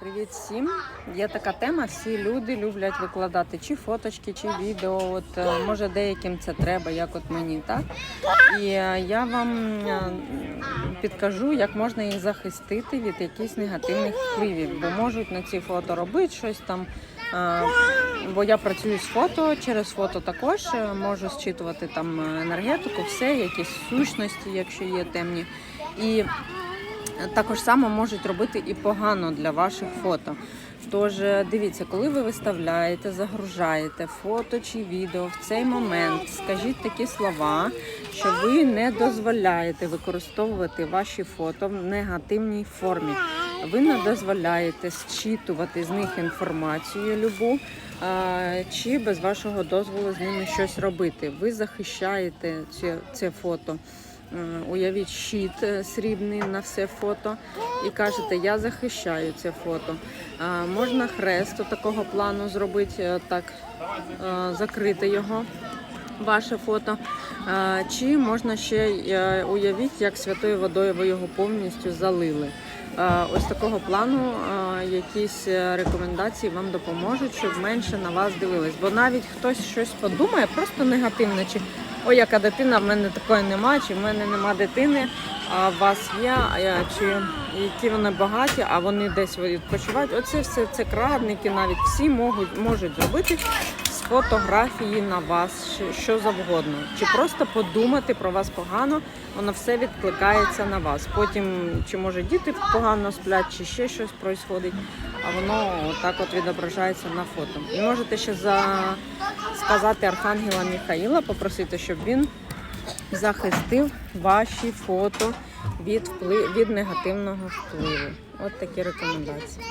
Привіт всім! Є така тема. Всі люди люблять викладати чи фоточки, чи відео. От е, може деяким це треба, як от мені, так? І е, я вам е, підкажу, як можна їх захистити від якихось негативних впливів, бо можуть на ці фото робити щось там. Бо я працюю з фото, через фото також можу зчитувати там енергетику, все, якісь сущності, якщо є темні. І також само можуть робити і погано для ваших фото. Тож е, дивіться, коли ви виставляєте, загружаєте фото чи відео в цей момент, скажіть такі слова, що ви не дозволяєте використовувати ваші фото в негативній формі. Ви не дозволяєте зчитувати з них інформацію любу чи без вашого дозволу з ними щось робити. Ви захищаєте це, це фото. Е, Уявіть щит е, срібний на все фото і кажете, я захищаю це фото. Можна хрест такого плану зробити, е, так закрити його. Ваше фото. Чи можна ще уявіть, як святою водою ви його повністю залили. А, Ось такого плану якісь е, рекомендації вам допоможуть, щоб менше на вас дивились. Бо навіть хтось щось подумає, просто негативно, чи ой, яка дитина, в мене такої нема, чи в мене нема дитини, а у вас є, чи які вони багаті, а вони десь відпочивають. Оце все це крадники, навіть всі можуть, можуть зробити фотографії на вас, що- завгодно. Чи просто подумати про вас погано, воно все відкликається на вас. Потім, чи може діти погано сплять, чи ще щось відбувається, а воно так от відображається на фото. І можете ще за... сказати Архангела Михаїла, попросити, щоб він захистив ваші фото від, вплив... від негативного впливу. От такі рекомендації.